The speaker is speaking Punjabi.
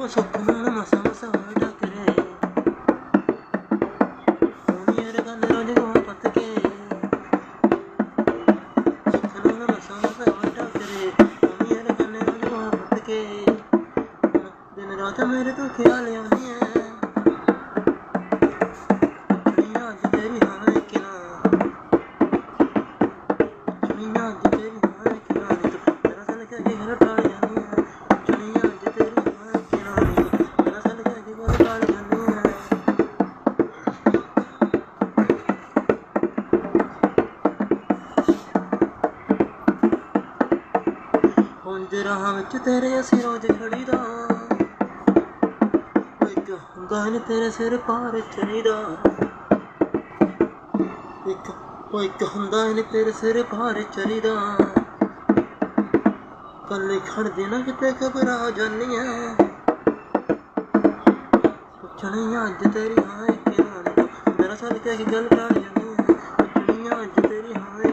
ਉਹ ਸੁੱਖ ਨਾਲ ਮਸਾ ਮਸਾ ਟਕਰੇ ਸੋਨੀ ਯਾਰ ਕੰਨ ਰੋਜ ਗੋ ਪੱਤ ਕੇ। ਸੁੱਖ ਨਾਲ ਮਸਾ ਮਸਾ ਟਕਰੇ ਸੋਨੀ ਯਾਰ ਕੰਨ ਰੋਜ ਗੋ ਪੱਤ ਕੇ। ਦਿਨ ਰਾਤ ਮੇਰੇ ਤੋਂ ਖਿਆਲ ਆਉਂਦੀ ਹੁੰਜ ਰਾਹਾਂ ਵਿੱਚ ਤੇਰੇ ਅਸੀਂ ਰੋਜ਼ ਖੜੀਦਾ। ਇੱਕ ਹੁੰਦਾ ਤੇਰੇ ਸਿਰ ਪਾਰ ਚੜੀਦਾ। ਇੱਕ ਉਹ ਇੱਕ ਹੁੰਦਾ ਨੀ ਤੇਰੇ ਸਿਰ ਪਾਰ ਚੜੀਦਾ। ਕੱਲੇ ਖੜਦੇ ਨਾ ਕਿਤੇ ਘਬਰਾ ਜਾਂਦੀਆਂ ਪੁੱਛਣੀਆਂ ਅੱਜ ਤੇਰੀ ਹਾਂ ਕਿ ਨਾ ਦਰਅਸਲ ਕਿਆ ਗੱਲ ਟਾਲ ਜਾਂਦੀ ਪੁੱਛਣੀਆਂ ਅੱਜ ਤੇਰੀ ਹਾਂ